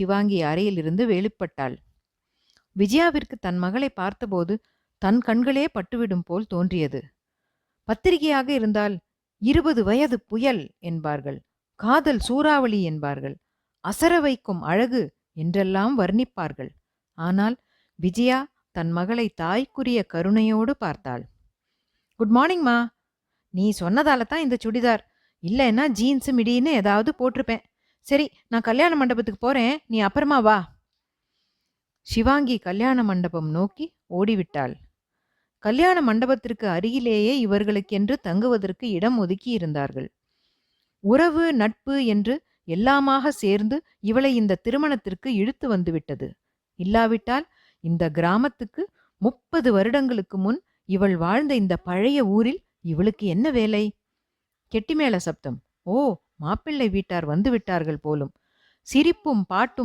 சிவாங்கி அறையிலிருந்து வெளிப்பட்டாள் விஜயாவிற்கு தன் மகளை பார்த்தபோது தன் கண்களே பட்டுவிடும் போல் தோன்றியது. பத்திரிகையாக இருந்தால் இருபது வயது புயல் என்பார்கள் காதல் சூறாவளி என்பார்கள் அசர வைக்கும் அழகு என்றெல்லாம் வர்ணிப்பார்கள். ஆனால் விஜயா தன் மகளை தாய்க்குரிய கருணையோடு பார்த்தாள். குட் மார்னிங்மா நீ சொன்னதால தான் இந்த சுடிதார். இல்லைன்னா ஜீன்ஸு மிடின்னு ஏதாவது போட்டிருப்பேன். சரி நான் கல்யாண மண்டபத்துக்கு போறேன். நீ அப்புறமா வா. சிவாங்கி கல்யாண மண்டபம் நோக்கி ஓடிவிட்டாள். கல்யாண மண்டபத்திற்கு அருகிலேயே இவர்களுக்கென்று தங்குவதற்கு இடம் ஒதுக்கி இருந்தார்கள். உறவு நட்பு என்று எல்லாமாக சேர்ந்து இவளை இந்த திருமணத்திற்கு இழுத்து வந்துவிட்டது இல்லாவிட்டால் இந்த கிராமத்துக்கு முப்பது வருடங்களுக்கு முன் இவள் வாழ்ந்த இந்த பழைய ஊரில் இவளுக்கு என்ன வேலை? கெட்டிமேள சப்தம். ஓ மாப்பிள்ளை வீட்டார் வந்து விட்டார்கள் போலும். சிரிப்பும் பாட்டும்